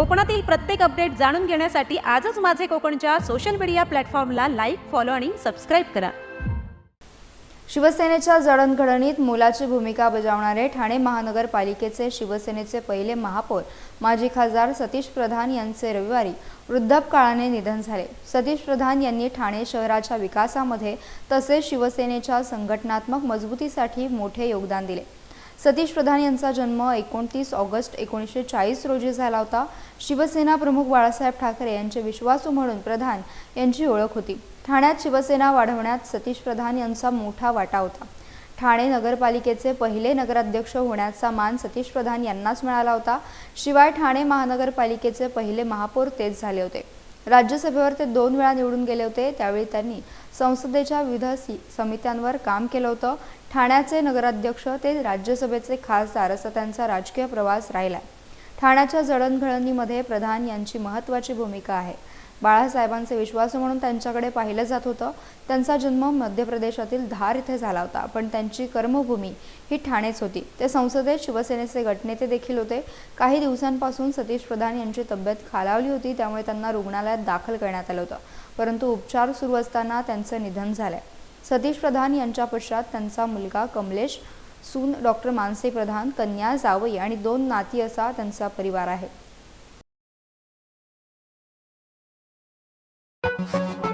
कोकणातील प्रत्येक अपडेट जाणून घेण्यासाठी आजच माझे कोकणच्या सोशल मीडिया प्लॅटफॉर्मला लाईक फॉलो आणि सबस्क्राईब करा. शिवसेनेच्या जडणघडणीत मोलाची भूमिका बजावणारे ठाणे महानगरपालिकेचे शिवसेनेचे पहिले महापौर माजी खासदार सतीश प्रधान यांचे रविवारी वृद्धापकाळाने निधन झाले. सतीश प्रधान यांनी ठाणे शहराच्या विकासामध्ये तसेच शिवसेनेच्या संघटनात्मक मजबूतीसाठी मोठे योगदान दिले. सतीश प्रधान यांचा जन्म एकोणतीस ऑगस्ट एकोणीसशे चाळीस रोजी झाला होता. शिवसेना प्रमुख बाळासाहेब ठाकरे यांचे विश्वासू म्हणून प्रधान यांची ओळख होती. ठाण्यात शिवसेना वाढवण्यात सतीश प्रधान यांचा मोठा वाटा होता. ठाणे नगरपालिकेचे पहिले नगराध्यक्ष होण्याचा मान सतीश प्रधान यांनाच मिळाला होता. शिवाय ठाणे महानगरपालिकेचे पहिले महापौर तेच झाले होते. राज्यसभेवर ते दोन वेळा निवडून गेले होते त्यावेळी त्यांनी संसदेच्या विविध समित्यांवर काम केलं होतं. ठाण्याचे नगराध्यक्ष ते राज्यसभेचे खासदार असा त्यांचा राजकीय प्रवास राहिला ठाण्याच्या जडणघडणीमध्ये प्रधान यांची महत्त्वाची भूमिका आहे. बाळासाहेबांचे विश्वासू म्हणून त्यांच्याकडे पाहिलं जात होतं. त्यांचा जन्म मध्य प्रदेशातील धार इथे झाला होता. पण त्यांची कर्मभूमी ही ठाणेच होती. ते संसदेत शिवसेनेचे गटनेते देखील होते. काही दिवसांपासून सतीश प्रधान यांची तब्येत खालावली होती. त्यामुळे त्यांना रुग्णालयात दाखल करण्यात आलं होतं. परंतु उपचार सुरू असताना त्यांचं निधन झालंय. सतीश प्रधान यांच्या पश्चात त्यांचा मुलगा कमलेश सून डॉक्टर मानसी प्रधान कन्या जावई आणि दोन नाती असा त्यांचा परिवार आहे. Thank you.